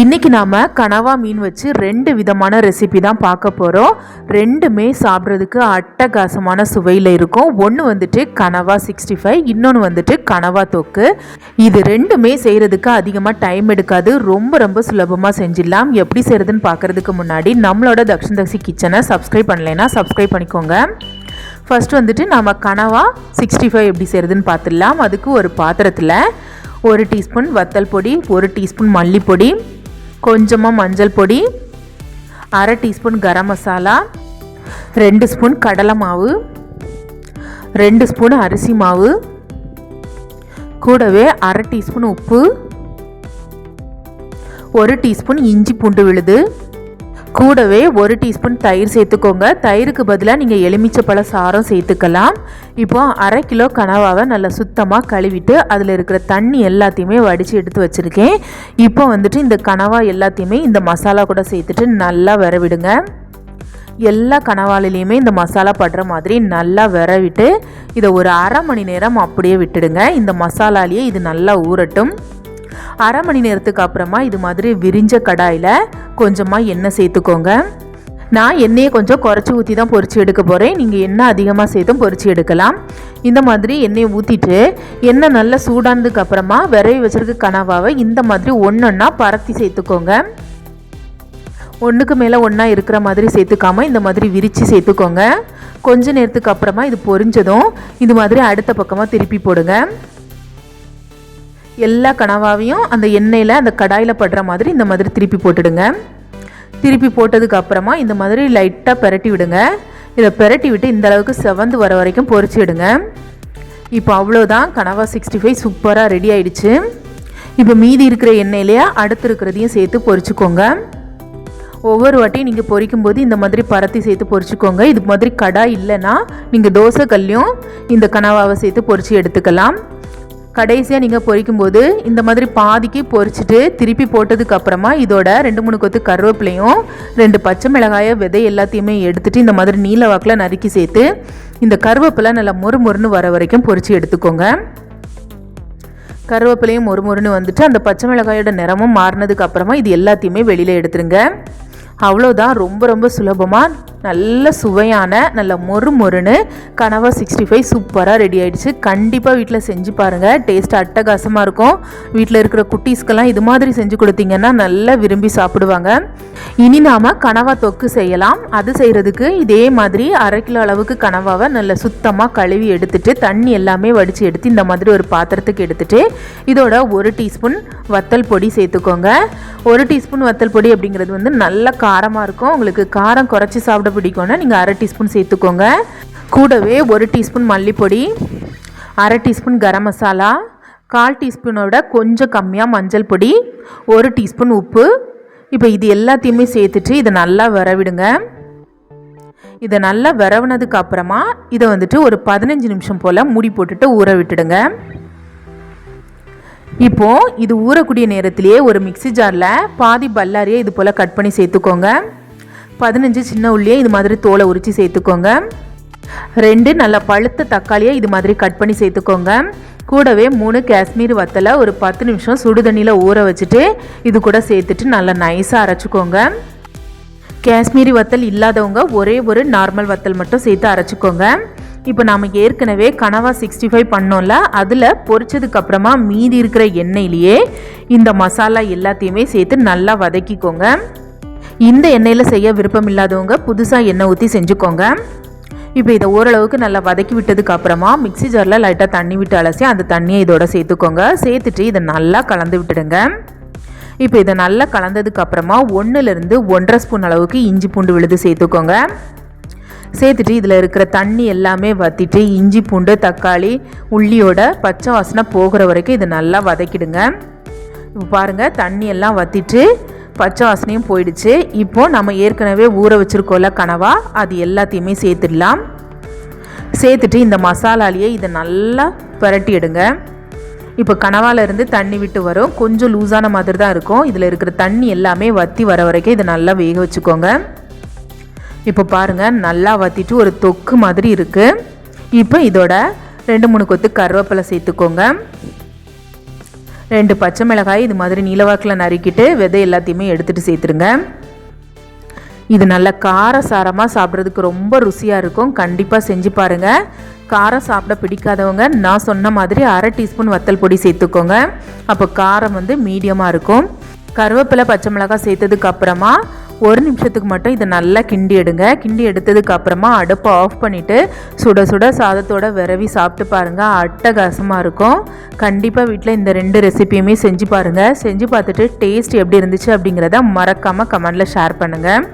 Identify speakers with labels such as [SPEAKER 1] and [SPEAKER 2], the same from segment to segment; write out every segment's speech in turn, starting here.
[SPEAKER 1] இன்றைக்கி நாம் கனவா மீன் வச்சு ரெண்டு விதமான ரெசிபி தான் பார்க்க போகிறோம் ரெண்டுமே சாப்பிட்றதுக்கு அட்டகாசமான சுவையில் இருக்கும். ஒன்று வந்துட்டு கனவா சிக்ஸ்டி ஃபைவ் இன்னொன்று வந்துட்டு கனவா தொக்கு. இது ரெண்டுமே செய்கிறதுக்கு அதிகமாக டைம் எடுக்காது. ரொம்ப ரொம்ப சுலபமாக செஞ்சிடலாம். எப்படி செய்கிறதுன்னு பார்க்குறதுக்கு முன்னாடி நம்மளோட தக்ஷன் தக்ஷி கிச்சனை சப்ஸ்கிரைப் பண்ணலைன்னா சப்ஸ்கிரைப் பண்ணிக்கோங்க. ஃபஸ்ட் வந்துட்டு நம்ம கனவா சிக்ஸ்டி ஃபைவ் எப்படி செய்கிறதுன்னு பார்த்துடலாம். அதுக்கு ஒரு பாத்திரத்தில் ஒரு டீஸ்பூன் வத்தல் பொடி ஒரு டீஸ்பூன் மல்லிப்பொடி கொஞ்சமாக மஞ்சள் பொடி அரை டீஸ்பூன் கரம் மசாலா ரெண்டு ஸ்பூன் கடலை மாவு ரெண்டு ஸ்பூன் அரிசி மாவு கூடவே அரை டீஸ்பூன் உப்பு ஒரு டீஸ்பூன் இஞ்சி பூண்டு விழுது. கூடவே ஒரு டீஸ்பூன் தயிர் சேர்த்துக்கோங்க. தயிருக்கு பதிலாக நீங்கள் எலுமிச்சப்பழ சாரம் சேர்த்துக்கலாம். இப்போ அரை கிலோ கனவாவை நல்லா சுத்தமாக கழுவிட்டு அதில் இருக்கிற தண்ணி எல்லாத்தையுமே வடித்து எடுத்து வச்சுருக்கேன். இப்போ வந்துட்டு இந்த கனவா எல்லாத்தையுமே இந்த மசாலா கூட சேர்த்துட்டு நல்லா விரவிடுங்க எல்லா கனவாலிலையுமே இந்த மசாலா படுற மாதிரி நல்லா விரவிட்டு இதை ஒரு அரை மணி நேரம் அப்படியே விட்டுடுங்க. இந்த மசாலாலேயே இது நல்லா ஊறட்டும். அரை மணி நேரத்துக்கு அப்புறமா இது மாதிரி விரிஞ்ச கடாயில் கொஞ்சமாக எண்ணெய் சேர்த்துக்கோங்க. நான் எண்ணெயை கொஞ்சம் குறைச்சி ஊற்றி தான் பொறிச்சு எடுக்க போகிறேன் நீங்கள் எண்ணெய் அதிகமாக சேர்த்தும் பொறிச்சு எடுக்கலாம். இந்த மாதிரி எண்ணெயை ஊற்றிட்டு எண்ணெய் நல்லா சூடானதுக்கு அப்புறமா விரவி வச்சிருக்க கனவாவை இந்த மாதிரி ஒன்றொன்னா பரத்தி சேர்த்துக்கோங்க. ஒன்றுக்கு மேலே ஒன்றா இருக்கிற மாதிரி சேர்த்துக்காம இந்த மாதிரி விரித்து சேர்த்துக்கோங்க. கொஞ்ச நேரத்துக்கு அப்புறமா இது பொரிஞ்சதும் இது மாதிரி அடுத்த பக்கமாக திருப்பி போடுங்க. எல்லா கனவாவையும் அந்த எண்ணெயில் அந்த கடாயில் படுற மாதிரி இந்த மாதிரி திருப்பி போட்டுடுங்க. திருப்பி போட்டதுக்கு அப்புறமா இந்த மாதிரி லைட்டாக பெரட்டி விடுங்க. இதை பெரட்டி விட்டு இந்த அளவுக்கு செவந்து வர வரைக்கும் பொறிச்சு விடுங்க இப்போ அவ்வளோதான் கனவா சிக்ஸ்டி ஃபைவ் சூப்பராக ரெடி ஆயிடுச்சு. இப்போ மீதி இருக்கிற எண்ணெயிலேயே அடுத்து இருக்கிறதையும் சேர்த்து பொறிச்சுக்கோங்க. ஒவ்வொரு வாட்டியும் நீங்கள் பொரிக்கும் போது இந்த மாதிரி பரத்தி சேர்த்து பொறிச்சிக்கோங்க. இது மாதிரி கடாய் இல்லைன்னா நீங்கள் தோசை கல்லையும் இந்த கனவாவை சேர்த்து பொறிச்சு எடுத்துக்கலாம். கடைசியாக நீங்கள் பொரிக்கும் போது இந்த மாதிரி பாதிக்கு பொரிச்சிட்டு திருப்பி போட்டதுக்கு அப்புறமா இதோட ரெண்டு மூணு கொத்து கருவேப்பிலையும் ரெண்டு பச்சை மிளகாய விதை எல்லாத்தையுமே எடுத்துட்டு இந்த மாதிரி நீல வாக்கில் நறுக்கி சேர்த்து இந்த கருவேப்பிலை நல்லா மொறு மொறுன்னு வர வரைக்கும் பொரித்து எடுத்துக்கோங்க. கருவேப்பிலையும் மொறு மொறுன்னு வந்துட்டு அந்த பச்சை மிளகாயோட நிறமும் மாறினதுக்கு அப்புறமா இது எல்லாத்தையுமே வெளியில் எடுத்துருங்க. அவ்வளோதான் ரொம்ப ரொம்ப சுலபமாக நல்ல சுவையான நல்ல மொறு மொறுன்னு கனவா சிக்ஸ்டி ஃபைவ் சூப்பராக ரெடி ஆகிடுச்சு கண்டிப்பாக வீட்டில் செஞ்சு பாருங்கள் டேஸ்ட் அட்டகாசமாக இருக்கும். வீட்டில் இருக்கிற குட்டீஸ்க்கெல்லாம் இது மாதிரி செஞ்சு கொடுத்தீங்கன்னா நல்லா விரும்பி சாப்பிடுவாங்க. இனி நாம் கனவா தொக்கு செய்யலாம். அது செய்கிறதுக்கு இதே மாதிரி அரை கிலோ அளவுக்கு கனவாவை நல்ல சுத்தமாக கழுவி எடுத்துட்டு தண்ணி எல்லாமே வடித்து எடுத்து இந்த மாதிரி ஒரு பாத்திரத்துக்கு எடுத்துகிட்டு இதோட ஒரு டீஸ்பூன் வத்தல் பொடி சேர்த்துக்கோங்க. ஒரு டீஸ்பூன் வத்தல் பொடி அப்படிங்கிறது வந்து நல்ல காரமாக இருக்கும். உங்களுக்கு காரம் குறைச்சி சாப்பிட பிடிக்கும்னா நீங்கள் அரை டீஸ்பூன் சேர்த்துக்கோங்க. கூடவே ஒரு டீஸ்பூன் மல்லிப்பொடி அரை டீஸ்பூன் கரம் மசாலா கால் டீஸ்பூனோட கொஞ்சம் கம்மியாக மஞ்சள் பொடி ஒரு டீஸ்பூன் உப்பு. இப்போ இது எல்லாத்தையுமே சேர்த்துட்டு இதை நல்லா வரவிடுங்க இதை நல்லா வரவுனதுக்கு அப்புறமா இதை வந்துட்டு ஒரு பதினஞ்சு நிமிஷம் போல் மூடி போட்டுட்டு ஊற விட்டுடுங்க. இப்போது இது ஊறக்கூடிய நேரத்திலேயே ஒரு மிக்சி ஜாரில் பாதி பல்லாரியை இது போல் கட் பண்ணி சேர்த்துக்கோங்க. பதினஞ்சு சின்ன உள்ளியே இது மாதிரி தோலை உரித்து சேர்த்துக்கோங்க. ரெண்டு நல்ல பழுத்த தக்காளியை இது மாதிரி கட் பண்ணி சேர்த்துக்கோங்க. கூடவே மூணு காஷ்மீர் வத்தலை ஒரு பத்து நிமிஷம் சுடு தண்ணியில் ஊற வச்சுட்டு இது கூட சேர்த்துட்டு நல்லா நைஸாக அரைச்சிக்கோங்க. காஷ்மீரி வத்தல் இல்லாதவங்க ஒரே ஒரு நார்மல் வத்தல் மட்டும் சேர்த்து அரைச்சிக்கோங்க. இப்போ நாம் ஏற்கனவே கனவா சிக்ஸ்டி ஃபைவ் பண்ணோம்ல அதில் பொரிச்சதுக்கப்புறமா மீதி இருக்கிற எண்ணெயிலேயே இந்த மசாலா எல்லாத்தையுமே சேர்த்து நல்லா வதக்கிக்கோங்க. இந்த எண்ணெயில் செய்ய விருப்பம் இல்லாதவங்க புதுசாக எண்ணெய் ஊற்றி செஞ்சுக்கோங்க. இப்போ இதை ஓரளவுக்கு நல்லா வதக்கி விட்டதுக்கு அப்புறமா மிக்சி ஜாரில் லைட்டாக தண்ணி விட்டு அலசி அந்த தண்ணியை இதோட சேர்த்துக்கோங்க. சேர்த்துட்டு இதை நல்லா கலந்து விட்டுடுங்க. இப்போ இதை நல்லா கலந்ததுக்கு அப்புறமா ஒன்றுலேருந்து ஒன்றரை ஸ்பூன் அளவுக்கு இஞ்சி பூண்டு விழுது சேர்த்துக்கோங்க. சேர்த்துட்டு இதில் இருக்கிற தண்ணி எல்லாமே வற்றிட்டு இஞ்சி பூண்டு தக்காளி உள்ளியோட பச்சை வாசனை போகிற வரைக்கும் இதை நல்லா வதக்கிடுங்க. இப்போ பாருங்கள் தண்ணி எல்லாம் வற்றிட்டு பச்சை வாசனையும் போயிடுச்சு. இப்போது நம்ம ஏற்கனவே ஊற வச்சுருக்கோம்ல கனவா அது எல்லாத்தையுமே சேர்த்துடலாம். சேர்த்துட்டு இந்த மசாலாலேயே இதை நல்லா புரட்டி எடுங்க இப்போ கனவாலேருந்து தண்ணி விட்டு வரும். கொஞ்சம் லூஸான மாதிரி தான் இருக்கும். இதில் இருக்கிற தண்ணி எல்லாமே வற்றி வர வரைக்கும் இதை நல்லா வேக வச்சுக்கோங்க. இப்போ பாருங்கள் நல்லா வற்றிட்டு ஒரு தொக்கு மாதிரி இருக்குது இப்போ இதோட ரெண்டு மூணு கொத்து கருவேப்பிலை சேர்த்துக்கோங்க. ரெண்டு பச்சை மிளகாய் இது மாதிரி நீலவாக்கில் நறுக்கிட்டு விதை எல்லாத்தையுமே எடுத்துகிட்டு சேர்த்துருங்க. இது நல்ல காரசாரமாக சாப்பிட்றதுக்கு ரொம்ப ருசியாக இருக்கும். கண்டிப்பாக செஞ்சு பாருங்கள் காரம் சாப்பிட பிடிக்காதவங்க நான் சொன்ன மாதிரி அரை டீஸ்பூன் வத்தல் பொடி சேர்த்துக்கோங்க. அப்போ காரம் வந்து மீடியமாக இருக்கும். கருவேப்பிலை பச்சை மிளகாய் சேர்த்ததுக்கு அப்புறமா ஒரு நிமிஷத்துக்கு மட்டும் இதை நல்லா கிண்டி எடுங்க. கிண்டி எடுத்ததுக்கு அப்புறமா அடுப்பை ஆஃப் பண்ணிவிட்டு சுட சுட சாதத்தோட விரவி சாப்பிட்டு பாருங்கள் அட்டகாசமாக இருக்கும். கண்டிப்பாக வீட்டில் இந்த ரெண்டு ரெசிபியுமே செஞ்சு பாருங்கள் செஞ்சு பார்த்துட்டு டேஸ்ட் எப்படி இருந்துச்சு அப்படிங்கிறத மறக்காமல் கமெண்டில் ஷேர் பண்ணுங்கள்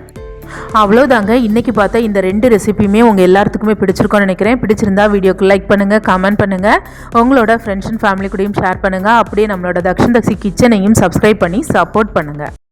[SPEAKER 1] அவ்வளோதாங்க இன்றைக்கி பார்த்தா இந்த ரெண்டு ரெசிபியுமே உங்கள் எல்லாத்துக்குமே பிடிச்சிருக்கோன்னு நினைக்கிறேன். பிடிச்சிருந்தா வீடியோக்கு லைக் பண்ணுங்கள் கமெண்ட் பண்ணுங்கள் உங்களோட ஃப்ரெண்ட்ஸ் அண்ட் ஃபேமிலி கூடயும் ஷேர் பண்ணுங்கள் அப்படியே நம்மளோட தக்ஷன் தக்ஷி கிச்சனையும் சப்ஸ்கிரைப் பண்ணி சப்போர்ட் பண்ணுங்கள்